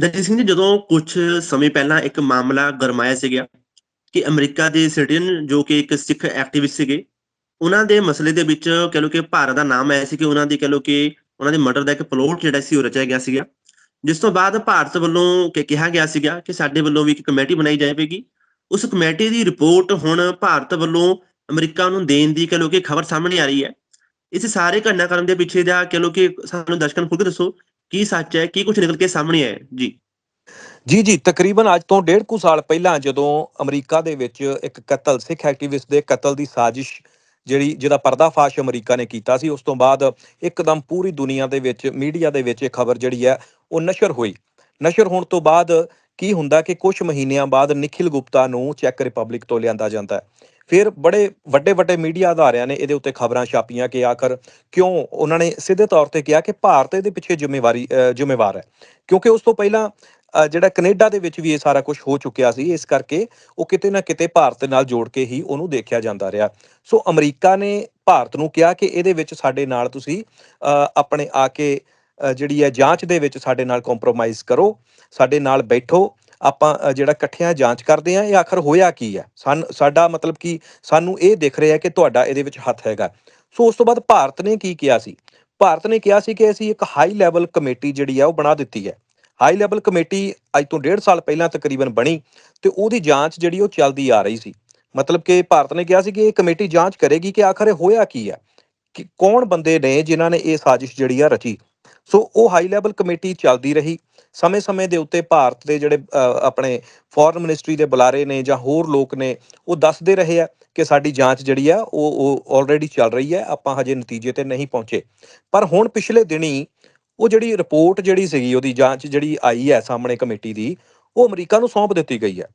ਦਲਜੀਤ ਸਿੰਘ ਜੀ, ਜਦੋਂ ਕੁਝ ਸਮੇਂ ਪਹਿਲਾਂ ਇੱਕ ਮਾਮਲਾ ਗਰਮਾਇਆ ਸੀਗਾ ਕਿ ਅਮਰੀਕਾ ਦੇ ਸਿਟੀਜ਼ਨ ਜੋ ਕਿ ਇੱਕ ਸਿੱਖ ਐਕਟਿਵਿਸਟ ਸੀਗੇ, ਉਹਨਾਂ ਦੇ ਮਸਲੇ ਦੇ ਵਿੱਚ ਕਹ ਲੋ ਕਿ ਭਾਰਤ ਦਾ ਨਾਮ ਆਇਆ ਸੀ ਕਿ ਉਹਨਾਂ ਦੀ ਕਹ ਲੋ ਕਿ ਉਹਨਾਂ ਦੇ ਮਰਡਰ ਦਾ ਇੱਕ ਪਲੋਟ ਜਿਹੜਾ ਸੀ ਉਹ ਰਚਿਆ ਗਿਆ ਸੀਗਾ। ਜਿਸ ਤੋਂ ਬਾਅਦ ਭਾਰਤ ਵੱਲੋਂ ਕਿ ਕਿਹਾ ਗਿਆ ਸੀਗਾ ਕਿ ਸਾਡੇ ਵੱਲੋਂ ਵੀ ਇੱਕ ਕਮੇਟੀ ਬਣਾਈ ਜਾਵੇਗੀ। ਉਸ ਕਮੇਟੀ ਦੀ ਰਿਪੋਰਟ ਹੁਣ ਭਾਰਤ ਵੱਲੋਂ ਅਮਰੀਕਾ ਨੂੰ ਦੇਣ ਦੀ ਕਹ ਲੋ ਕਿ ਖਬਰ ਸਾਹਮਣੇ ਆ ਰਹੀ ਹੈ। ਇਸ ਸਾਰੇ ਘਟਨਾਕ੍ਰਮ ਦੇ ਪਿੱਛੇ ਦਾ ਕਹ ਲੋ ਕਿ ਸਾਨੂੰ ਦਰਸ਼ਕਾਂ ਨੂੰ ਖੁਦ ਦੱਸੋ ਕੀ ਸੱਚ ਹੈ, ਕੀ ਕੁਝ ਨਿਕਲ ਕੇ ਸਾਹਮਣੇ ਆਇਆ ਜੀ। ਜੀ ਜੀ, ਤਕਰੀਬਨ ਅੱਜ ਤੋਂ ਡੇਢ ਕੁ ਸਾਲ ਪਹਿਲਾਂ ਜਦੋਂ ਅਮਰੀਕਾ ਦੇ ਵਿੱਚ ਇੱਕ ਕਤਲ, ਸਿੱਖ ਐਕਟਿਵਿਸਟ ਦੇ ਕਤਲ ਦੀ ਸਾਜ਼ਿਸ਼ ਜਿਹੜੀ, ਜਿਹਦਾ ਪਰਦਾਫਾਸ਼ ਅਮਰੀਕਾ ਨੇ ਕੀਤਾ ਸੀ, ਉਸ ਤੋਂ ਬਾਅਦ ਇੱਕਦਮ ਪੂਰੀ ਦੁਨੀਆ ਦੇ ਵਿੱਚ, ਮੀਡੀਆ ਦੇ ਵਿੱਚ ਇਹ ਖਬਰ ਜਿਹੜੀ ਹੈ, ਉਹ ਨਸ਼ਰ ਹੋਈ। ਨਸ਼ਰ ਹੋਣ ਤੋਂ ਬਾਅਦ ਕੀ ਹੁੰਦਾ ਕਿ ਕੁਝ ਮਹੀਨਿਆਂ ਬਾਅਦ ਨikhil ਗੁਪਤਾ ਨੂੰ ਚੈੱਕ ਰਿਪਬਲਿਕ ਤੋਂ ਲਿਆਂਦਾ ਜਾਂਦਾ ਹੈ। ਫਿਰ ਬੜੇ ਵੱਡੇ ਵੱਡੇ ਮੀਡੀਆ ਅਦਾਰਿਆਂ ਨੇ ਇਹਦੇ ਉੱਤੇ ਖਬਰਾਂ ਛਾਪੀਆਂ ਕਿ ਆਖਰ ਕਿਉਂ ਉਹਨਾਂ ਨੇ ਸਿੱਧੇ ਤੌਰ ਤੇ ਕਿਹਾ ਕਿ ਭਾਰਤ ਇਹਦੇ ਪਿੱਛੇ ਜ਼ਿੰਮੇਵਾਰੀ ਜ਼ਿੰਮੇਵਾਰ ਹੈ। ਕਿਉਂਕਿ ਉਸ ਤੋਂ ਪਹਿਲਾਂ ਜਿਹੜਾ ਕੈਨੇਡਾ ਦੇ ਵਿੱਚ ਵੀ ਇਹ ਸਾਰਾ ਕੁਝ ਹੋ ਚੁੱਕਿਆ ਸੀ, ਇਸ ਕਰਕੇ ਉਹ ਕਿਤੇ ਨਾ ਕਿਤੇ ਭਾਰਤ ਨਾਲ ਜੋੜ ਕੇ ਹੀ ਉਹਨੂੰ ਦੇਖਿਆ ਜਾਂਦਾ ਰਿਹਾ। ਸੋ ਅਮਰੀਕਾ ਨੇ ਭਾਰਤ ਨੂੰ ਕਿਹਾ ਕਿ ਇਹਦੇ ਵਿੱਚ ਸਾਡੇ ਨਾਲ ਤੁਸੀਂ ਆਪਣੇ ਆ ਕੇ ਜਿਹੜੀ ਹੈ ਜਾਂਚ ਦੇ ਵਿੱਚ ਸਾਡੇ ਨਾਲ ਕੰਪਰੋਮਾਈਜ਼ ਕਰੋ, ਸਾਡੇ ਨਾਲ ਬੈਠੋ ਆਪਾਂ ਜਿਹੜਾ ਇਕੱਠਿਆਂ ਜਾਂਚ ਕਰਦੇ ਆ, ਇਹ ਆਖਰ ਹੋਇਆ ਕੀ ਹੈ? ਸਾਨ, ਸਾਡਾ ਮਤਲਬ ਕਿ ਸਾਨੂੰ ਇਹ ਦਿਖ ਰਿਹਾ ਕਿ ਤੁਹਾਡਾ ਇਹਦੇ ਵਿੱਚ ਹੱਥ ਹੈਗਾ। ਸੋ ਉਸ ਤੋਂ ਬਾਅਦ ਭਾਰਤ ਨੇ ਕੀ ਕਿਹਾ ਸੀ? ਭਾਰਤ ਨੇ ਕਿਹਾ ਸੀ ਕਿ ਅਸੀਂ ਇੱਕ ਹਾਈ ਲੈਵਲ ਕਮੇਟੀ ਜਿਹੜੀ ਆ, ਉਹ ਬਣਾ ਦਿੱਤੀ ਹੈ। ਹਾਈ ਲੈਵਲ ਕਮੇਟੀ ਅੱਜ ਤੋਂ ਡੇਢ ਸਾਲ ਪਹਿਲਾਂ ਤਕਰੀਬਨ ਬਣੀ ਤੇ ਉਹਦੀ ਜਾਂਚ ਜਿਹੜੀ ਉਹ ਚੱਲਦੀ ਆ ਰਹੀ ਸੀ। ਮਤਲਬ ਕਿ ਭਾਰਤ ਨੇ ਕਿਹਾ ਸੀ ਕਿ ਇਹ ਕਮੇਟੀ ਜਾਂਚ ਕਰੇਗੀ ਕਿ ਆਖਰ ਇਹ ਹੋਇਆ ਕੀ ਹੈ? ਕਿ ਕੌਣ ਬੰਦੇ ਨੇ ਜਿਨ੍ਹਾਂ ਨੇ ਇਹ ਸਾਜ਼ਿਸ਼ ਜਿਹੜੀ ਆ ਰਚੀ? ਸੋ ਉਹ ਹਾਈ ਲੈਵਲ ਕਮੇਟੀ ਚੱਲਦੀ ਰਹੀ। ਸਮੇਂ-ਸਮੇਂ ਦੇ ਉੱਤੇ ਭਾਰਤ ਦੇ ਜਿਹੜੇ ਆਪਣੇ ਫੋਰਨ ਮਿਨਿਸਟਰੀ ਦੇ ਬੁਲਾਰੇ ਨੇ ਜਾਂ ਹੋਰ ਲੋਕ ਨੇ, ਉਹ ਦੱਸਦੇ ਰਹੇ ਆ ਕਿ ਸਾਡੀ ਜਾਂਚ ਜਿਹੜੀ ਆ, ਉਹ ਉਹ ਆਲਰੇਡੀ ਚੱਲ ਰਹੀ ਹੈ ਆਪਾਂ ਹਜੇ ਨਤੀਜੇ ਤੇ ਨਹੀਂ ਪਹੁੰਚੇ। ਪਰ ਹੁਣ ਪਿਛਲੇ ਦਿਨੀ ਉਹ ਜਿਹੜੀ ਰਿਪੋਰਟ ਜਿਹੜੀ ਸੀਗੀ, ਉਹਦੀ ਜਾਂਚ ਜਿਹੜੀ ਆਈ ਹੈ ਸਾਹਮਣੇ ਕਮੇਟੀ ਦੀ, ਉਹ ਅਮਰੀਕਾ ਨੂੰ ਸੌਂਪ ਦਿੱਤੀ ਗਈ ਹੈ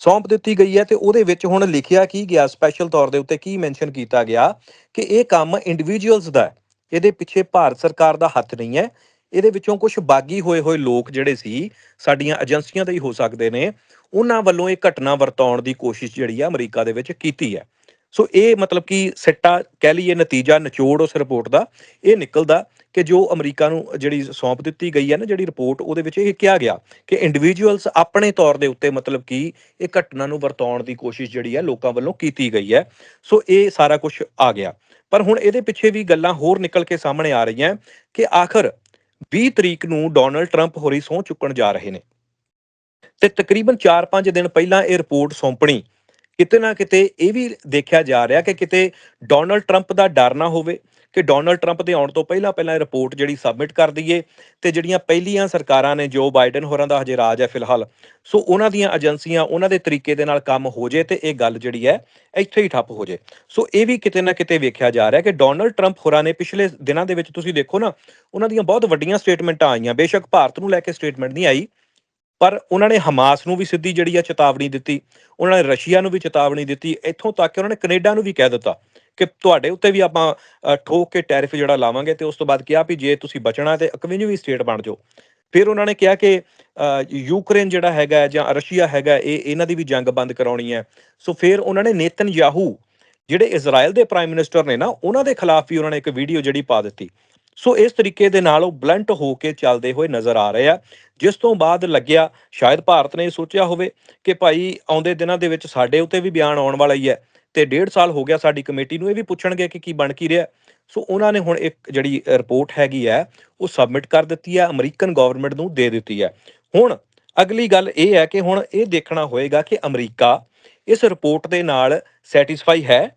ਸੌਂਪ ਦਿੱਤੀ ਗਈ ਹੈ ਤੇ ਉਹਦੇ ਵਿੱਚ ਹੁਣ ਲਿਖਿਆ ਕੀ ਗਿਆ ਸਪੈਸ਼ਲ ਤੌਰ ਦੇ ਉੱਤੇ ਕੀ ਮੈਂਸ਼ਨ ਕੀਤਾ ਗਿਆ ਕਿ ਇਹ ਕੰਮ ਇੰਡੀਵਿਜੂਅਲਸ ਦਾ ਹੈ। ਇਹਦੇ ਪਿੱਛੇ ਭਾਰਤ ਸਰਕਾਰ ਦਾ ਹੱਥ ਨਹੀਂ ਹੈ। ਇਹਦੇ ਵਿੱਚੋਂ ਕੁਝ ਬਾਗੀ ਹੋਏ ਹੋਏ ਲੋਕ ਜਿਹੜੇ ਸੀ, ਸਾਡੀਆਂ ਏਜੰਸੀਆਂ ਦੇ ਹੀ ਹੋ ਸਕਦੇ ਨੇ। ਉਹਨਾਂ ਵੱਲੋਂ ਇਹ ਘਟਨਾ ਵਰਤਾਉਣ ਦੀ ਕੋਸ਼ਿਸ਼ ਜਿਹੜੀ ਆ ਅਮਰੀਕਾ ਦੇ ਵਿੱਚ ਕੀਤੀ ਹੈ। ਸੋ ਇਹ ਮਤਲਬ ਕਿ ਸਿੱਟਾ ਕਹਿ ਲਈਏ ਨਤੀਜਾ, ਨਿਚੋੜ ਉਸ ਰਿਪੋਰਟ ਦਾ, ਇਹ ਨਿਕਲਦਾ ਕਿ ਜੋ ਅਮਰੀਕਾ ਨੂੰ ਜਿਹੜੀ ਸੌਂਪ ਦਿੱਤੀ ਗਈ ਹੈ ਨਾ, ਜਿਹੜੀ ਰਿਪੋਰਟ ਉਹਦੇ ਵਿੱਚ ਇਹ ਕਿਹਾ ਗਿਆ ਕਿ ਇੰਡੀਵਿਜੂਅਲਸ ਆਪਣੇ ਤੌਰ ਦੇ ਉੱਤੇ ਮਤਲਬ ਕਿ ਇਹ ਘਟਨਾ ਨੂੰ ਵਰਤਾਉਣ ਦੀ ਕੋਸ਼ਿਸ਼ ਜਿਹੜੀ ਹੈ ਲੋਕਾਂ ਵੱਲੋਂ ਕੀਤੀ ਗਈ ਹੈ। ਸੋ ਇਹ ਸਾਰਾ ਕੁਝ ਆ ਗਿਆ। ਪਰ ਹੁਣ ਇਹਦੇ ਪਿੱਛੇ ਵੀ ਗੱਲਾਂ ਹੋਰ ਨਿਕਲ ਕੇ ਸਾਹਮਣੇ ਆ ਰਹੀਆਂ ਕਿ ਆਖਰ 20 ਤਰੀਕ ਨੂੰ ਡੋਨਲਡ ਟਰੰਪ ਹੋਰੀ ਸਹੁੰ ਚੁੱਕਣ ਜਾ ਰਹੇ ਨੇ। ਤੇ ਤਕਰੀਬਨ 4-5 ਦਿਨ ਪਹਿਲਾਂ ਇਹ ਰਿਪੋਰਟ ਸੌਂਪਣੀ। ਕਿਤੇ ਨਾ ਕਿਤੇ ਇਹ ਵੀ ਦੇਖਿਆ ਜਾ ਰਿਹਾ ਕਿ ਕਿਤੇ ਡੋਨਲਡ ਟਰੰਪ ਦਾ ਡਰ ਨਾ ਹੋਵੇ, ਕਿ ਡੋਨਲਡ ਟਰੰਪ ਦੇ ਆਉਣ ਤੋਂ ਪਹਿਲਾਂ ਪਹਿਲਾਂ ਇਹ ਰਿਪੋਰਟ ਜਿਹੜੀ ਸਬਮਿਟ ਕਰ ਦਈਏ ਤੇ ਜਿਹੜੀਆਂ ਪਹਿਲੀਆਂ ਸਰਕਾਰਾਂ ਨੇ ਜੋ ਬਾਈਡਨ ਹੋਰਾਂ ਦਾ ਹਜੇ ਰਾਜ ਹੈ ਫਿਲਹਾਲ। ਸੋ ਉਹਨਾਂ ਦੀਆਂ ਏਜੰਸੀਆਂ ਉਹਨਾਂ ਦੇ ਤਰੀਕੇ ਦੇ ਨਾਲ ਕੰਮ ਹੋ ਜੇ ਤੇ ਇਹ ਗੱਲ ਜਿਹੜੀ ਹੈ ਇੱਥੇ ਹੀ ਠੱਪ ਹੋ ਜੇ। ਸੋ ਇਹ ਵੀ ਕਿਤੇ ਨਾ ਕਿਤੇ ਵੇਖਿਆ ਜਾ ਰਿਹਾ ਕਿ ਡੋਨਲਡ ਟਰੰਪ ਹੋਰਾਂ ਨੇ ਪਿਛਲੇ ਦਿਨਾਂ ਦੇ ਵਿੱਚ ਤੁਸੀਂ ਦੇਖੋ ਨਾ, ਉਹਨਾਂ ਦੀਆਂ ਬਹੁਤ ਵੱਡੀਆਂ ਸਟੇਟਮੈਂਟਾਂ ਆਈਆਂ। ਬੇਸ਼ੱਕ ਭਾਰਤ ਨੂੰ ਲੈ ਕੇ ਸਟੇਟਮੈਂਟ ਨਹੀਂ ਆਈ ਪਰ ਉਹਨਾਂ ਨੇ ਹਮਾਸ ਨੂੰ ਵੀ ਸਿੱਧੀ ਜਿਹੜੀ ਆ ਚੇਤਾਵਨੀ ਦਿੱਤੀ, ਉਹਨਾਂ ਨੇ ਰਸ਼ੀਆ ਨੂੰ ਵੀ ਚੇਤਾਵਨੀ ਦਿੱਤੀ, ਇੱਥੋਂ ਤੱਕ ਕਿ ਉਹਨਾਂ ਨੇ ਕੈਨੇਡਾ ਨੂੰ ਵੀ ਕਹਿ ਦਿੱਤਾ ਕਿ ਤੁਹਾਡੇ ਉੱਤੇ ਵੀ ਆਪਾਂ ਠੋਕ ਕੇ ਟੈਰਿਫ ਜਿਹੜਾ ਲਾਵਾਂਗੇ ਤੇ ਉਸ ਤੋਂ ਬਾਅਦ ਕਿਹਾ ਵੀ ਜੇ ਤੁਸੀਂ ਬਚਣਾ ਤੇ 51ਵੀਂ ਸਟੇਟ ਬਣ ਜਾਓ। ਫਿਰ ਉਹਨਾਂ ਨੇ ਕਿਹਾ ਕਿ ਯੂਕਰੇਨ ਜਿਹੜਾ ਹੈਗਾ ਜਾਂ ਰਸ਼ੀਆ ਹੈਗਾ ਇਹ ਇਹਨਾਂ ਦੀ ਵੀ ਜੰਗ ਬੰਦ ਕਰਾਉਣੀ ਹੈ। ਸੋ ਫਿਰ ਉਹਨਾਂ ਨੇ ਨੇਤਨ ਯਾਹੂ ਜਿਹੜੇ ਇਜ਼ਰਾਈਲ ਦੇ ਪ੍ਰਾਈਮ ਮਿਨਿਸਟਰ ਨੇ ਨਾ, ਉਹਨਾਂ ਦੇ ਖਿਲਾਫ ਵੀ ਉਹਨਾਂ ਨੇ ਇੱਕ ਵੀਡੀਓ ਜਿਹੜੀ ਪਾ ਦਿੱਤੀ। ਸੋ ਇਸ ਤਰੀਕੇ ਦੇ ਨਾਲ ਉਹ ਬਲੰਟ ਹੋ ਕੇ ਚੱਲਦੇ ਹੋਏ ਨਜ਼ਰ ਆ ਰਹੇ ਆ। ਜਿਸ ਤੋਂ ਬਾਅਦ ਲੱਗਿਆ, ਸ਼ਾਇਦ ਭਾਰਤ ਨੇ ਸੋਚਿਆ ਹੋਵੇ ਕਿ ਭਾਈ ਆਉਂਦੇ ਦਿਨਾਂ ਦੇ ਵਿੱਚ ਸਾਡੇ ਉੱਤੇ ਵੀ ਬਿਆਨ ਆਉਣ ਵਾਲਾ ਹੀ ਹੈ ਤੇ ਡੇਢ ਸਾਲ ਹੋ ਗਿਆ ਸਾਡੀ ਕਮੇਟੀ ਨੂੰ ਇਹ ਵੀ ਪੁੱਛਣਗੇ ਕਿ ਕੀ ਬਣ ਕੀ ਰਿਹਾ। ਸੋ ਉਹਨਾਂ ਨੇ ਹੁਣ ਇੱਕ ਜਿਹੜੀ ਰਿਪੋਰਟ ਹੈਗੀ ਹੈ, ਉਹ ਸਬਮਿਟ ਕਰ ਦਿੱਤੀ ਹੈ, ਅਮਰੀਕਨ ਗਵਰਨਮੈਂਟ ਨੂੰ ਦੇ ਦਿੱਤੀ ਹੈ। ਹੁਣ ਅਗਲੀ ਗੱਲ ਇਹ ਹੈ ਕਿ ਹੁਣ ਇਹ ਦੇਖਣਾ ਹੋਏਗਾ ਕਿ ਅਮਰੀਕਾ ਇਸ ਰਿਪੋਰਟ ਦੇ ਨਾਲ ਸੈਟੀਸਫਾਈ ਹੈ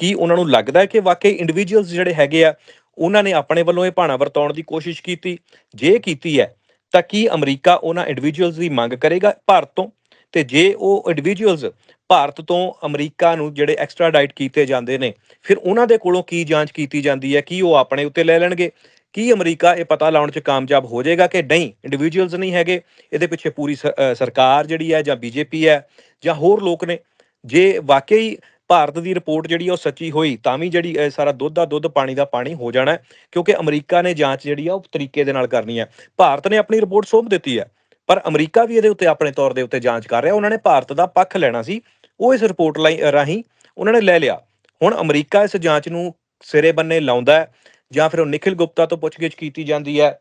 ਕੀ ਉਹਨਾਂ ਨੂੰ ਲੱਗਦਾ ਹੈ ਕਿ ਵਾਕਈ ਇੰਡੀਵਿਜੂਅਲਸ ਜਿਹੜੇ ਹੈਗੇ ਆ ਉਹਨਾਂ ਨੇ ਆਪਣੇ ਵੱਲੋਂ ਇਹ ਭਾਣਾ ਵਰਤਾਉਣ ਦੀ ਕੋਸ਼ਿਸ਼ ਕੀਤੀ। ਜੇ ਕੀਤੀ ਹੈ, ਤਾਂ ਕੀ ਅਮਰੀਕਾ ਉਹਨਾਂ ਇੰਡੀਵਿਜੂਅਲਸ ਦੀ ਮੰਗ ਕਰੇਗਾ ਭਾਰਤ ਤੋਂ? ਤੇ ਜੇ ਉਹ ਇੰਡੀਵਿਜੂਅਲਸ ਭਾਰਤ ਤੋਂ ਅਮਰੀਕਾ ਨੂੰ ਜਿਹੜੇ ਐਕਸਟਰਾ ਐਕਸਟ੍ਰਾਡਾਈਟ ਕੀਤੇ ਜਾਂਦੇ ਨੇ, ਫਿਰ ਉਹਨਾਂ ਦੇ ਕੋਲੋਂ ਕੀ ਜਾਂਚ ਕੀਤੀ ਜਾਂਦੀ ਹੈ? ਕੀ ਉਹ ਆਪਣੇ ਉੱਤੇ ਲੈ ਲੈਣਗੇ? ਕੀ ਅਮਰੀਕਾ ਇਹ ਪਤਾ ਲਾਉਣ 'ਚ ਕਾਮਯਾਬ ਹੋ ਜਾਏਗਾ ਕਿ ਨਹੀਂ? ਇੰਡੀਵਿਜੂਅਲਸ ਨਹੀਂ ਹੈਗੇ। ਇਹਦੇ ਪਿੱਛੇ ਪੂਰੀ ਸ- ਸਰਕਾਰ ਜਿਹੜੀ ਹੈ ਜਾਂ ਬੀਜੇਪੀ ਹੈ ਜਾਂ ਹੋਰ ਲੋਕ ਨੇ। ਜੇ ਵਾਕਈ ਭਾਰਤ ਦੀ ਰਿਪੋਰਟ ਜਿਹੜੀ ਉਹ ਸੱਚੀ ਹੋਈ, ਤਾਂ ਵੀ ਜਿਹੜੀ ਇਹ ਸਾਰਾ ਦੁੱਧ ਦਾ ਦੁੱਧ, ਪਾਣੀ ਦਾ ਪਾਣੀ ਹੋ ਜਾਣਾ ਕਿਉਂਕਿ ਅਮਰੀਕਾ ਨੇ ਜਾਂਚ ਜਿਹੜੀ ਆ ਉਹ ਤਰੀਕੇ ਦੇ ਨਾਲ ਕਰਨੀ ਹੈ। ਭਾਰਤ ਨੇ ਆਪਣੀ ਰਿਪੋਰਟ ਸੌਂਪ ਦਿੱਤੀ ਹੈ, ਪਰ ਅਮਰੀਕਾ ਵੀ ਇਹਦੇ ਉੱਤੇ, ਆਪਣੇ ਤੌਰ ਦੇ ਉੱਤੇ ਜਾਂਚ ਕਰ ਰਿਹਾ। ਉਹਨਾਂ ਨੇ ਭਾਰਤ ਦਾ ਪੱਖ ਲੈਣਾ ਸੀ, ਉਹ ਇਸ ਰਿਪੋਰਟ ਲਈ ਰਾਹੀਂ ਉਹਨਾਂ ਨੇ ਲੈ ਲਿਆ। ਹੁਣ ਅਮਰੀਕਾ ਇਸ ਜਾਂਚ ਨੂੰ ਸਿਰੇ ਬੰਨੇ ਲਾਉਂਦਾ ਜਾਂ ਫਿਰ ਉਹ ਨikhil ਗੁਪਤਾ ਤੋਂ ਪੁੱਛਗਿੱਛ ਕੀਤੀ ਜਾਂਦੀ ਹੈ,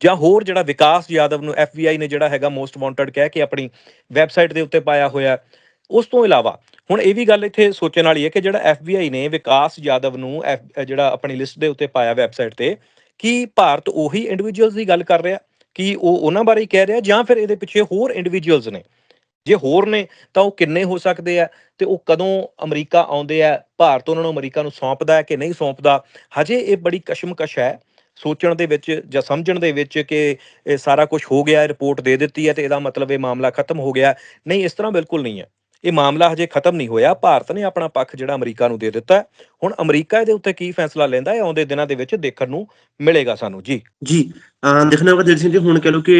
ਜਾਂ ਹੋਰ ਜਿਹੜਾ ਵਿਕਾਸ ਯਾਦਵ ਨੂੰ FBI ਨੇ ਜਿਹੜਾ ਹੈਗਾ ਮੋਸਟ ਵਾਂਟਡ ਕਹਿ ਕੇ ਆਪਣੀ ਵੈਬਸਾਈਟ ਦੇ ਉੱਤੇ ਪਾਇਆ ਹੋਇਆ ਉਸ ਤੋਂ ਇਲਾਵਾ, ਹੁਣ ਇਹ ਵੀ ਗੱਲ ਇੱਥੇ ਸੋਚਣ ਵਾਲੀ ਹੈ ਕਿ ਜਿਹੜਾ FBI ਨੇ ਵਿਕਾਸ ਯਾਦਵ ਨੂੰ F- ਜਿਹੜਾ ਆਪਣੀ ਲਿਸਟ ਦੇ ਉੱਤੇ ਪਾਇਆ ਵੈਬਸਾਈਟ ਤੇ, ਕਿ ਭਾਰਤ ਉਹੀ ਇੰਡੀਵਿਜੂਅਲਸ ਦੀ ਗੱਲ ਕਰ ਰਿਹਾ? ਕਿ ਉਹ ਉਹਨਾਂ ਬਾਰੇ ਹੀ ਕਹਿ ਰਿਹਾ ਜਾਂ ਫਿਰ ਇਹਦੇ ਪਿੱਛੇ ਹੋਰ ਇੰਡੀਵਿਜੂਅਲਸ ਨੇ? ਜੇ ਹੋਰ ਨੇ, ਤਾਂ ਉਹ ਕਿੰਨੇ ਹੋ ਸਕਦੇ ਆ? ਤੇ ਉਹ ਕਦੋਂ ਅਮਰੀਕਾ ਆਉਂਦੇ ਆ? ਭਾਰਤ ਉਹਨਾਂ ਨੂੰ ਅਮਰੀਕਾ ਨੂੰ ਸੌਂਪਦਾ ਹੈ ਕਿ ਨਹੀਂ ਸੌਂਪਦਾ? ਹਜੇ ਇਹ ਬੜੀ ਕਸ਼ਮਕਸ਼ ਹੈ, ਸੋਚਣ ਦੇ ਵਿੱਚ ਜਾਂ ਸਮਝਣ ਦੇ ਵਿੱਚ ਕਿ ਇਹ ਸਾਰਾ ਕੁਝ ਹੋ ਗਿਆ ਰਿਪੋਰਟ ਦੇ ਦਿੱਤੀ ਹੈ ਤੇ ਇਹਦਾ ਮਤਲਬ ਇਹ ਮਾਮਲਾ ਖਤਮ ਹੋ ਗਿਆ। ਨਹੀਂ, ਇਸ ਤਰ੍ਹਾਂ ਬਿਲਕੁਲ ਨਹੀਂ ਹੈ। ਇਹ ਮਾਮਲਾ ਹਜੇ ਖਤਮ ਨਹੀਂ ਹੋਇਆ। ਭਾਰਤ ਨੇ ਆਪਣਾ ਪੱਖ ਜਿਹੜਾ ਅਮਰੀਕਾ ਨੂੰ ਦੇ ਦਿੱਤਾ। ਹੁਣ ਅਮਰੀਕਾ ਇਹਦੇ ਉੱਤੇ ਕੀ ਫੈਸਲਾ ਲੈਂਦਾ ਹੈ? ਆਉਂਦੇ ਦਿਨਾਂ ਦੇ ਵਿੱਚ ਦੇਖਣ ਨੂੰ ਮਿਲੇਗਾ ਸਾਨੂੰ। ਜੀ। ਜੀ। ਦੇਖਣਾ ਹੋਗਾ ਦਿਲ ਸਿੰਘ ਜੀ ਹੁਣ ਕਹ ਲਓ ਕਿ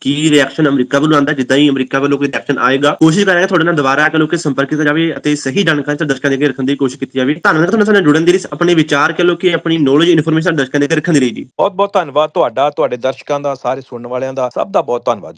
ਕੀ ਰਿਐਕਸ਼ਨ ਅਮਰੀਕਾ ਵੱਲੋਂ ਆਉਂਦਾ ਜਿੱਦਾਂ ਹੀ ਅਮਰੀਕਾ ਵੱਲੋਂ ਕੋਈ ਰਿਐਕਸ਼ਨ ਆਏਗਾ ਕੋਸ਼ਿਸ਼ ਕਰਾਂਗੇ ਤੁਹਾਡੇ ਨਾਲ ਦੁਬਾਰਾ ਕਹ ਲਓ ਕਿ ਸੰਪਰਕ ਕੀਤਾ ਜਾਵੇ ਅਤੇ ਸਹੀ ਜਾਣਕਾਰੀ ਤਾਂ ਦਰਸ਼ਕਾਂ ਦੇ ਅੱਗੇ ਰੱਖਣ ਦੀ ਕੋਸ਼ਿਸ਼ ਕੀਤੀ ਜਾਵੇ। ਧੰਨਵਾਦ ਤੁਹਾਨੂੰ ਸਾਨੂੰ ਜੁੜਨ ਦੇ ਲਈ। ਆਪਣੇ ਵਿਚਾਰ ਕਹ ਲਓ ਕਿ ਆਪਣੀ ਨੌਲੇਜ ਇਨਫੋਰਮੇਸ਼ਨ ਦਰਸ਼ਕਾਂ ਦੇ ਅੱਗੇ ਰੱਖਣ ਦੇ ਲਈ ਜੀ। ਬਹੁਤ ਬਹੁਤ ਧੰਨਵਾਦ ਤੁਹਾਡਾ ਤੁਹਾਡੇ ਦਰਸ਼ਕਾਂ ਦਾ ਸਾਰੇ ਸੁਣਨ ਵਾਲਿਆਂ ਦਾ। ਸਭ ਦਾ ਬਹੁਤ ਧੰਨਵਾਦ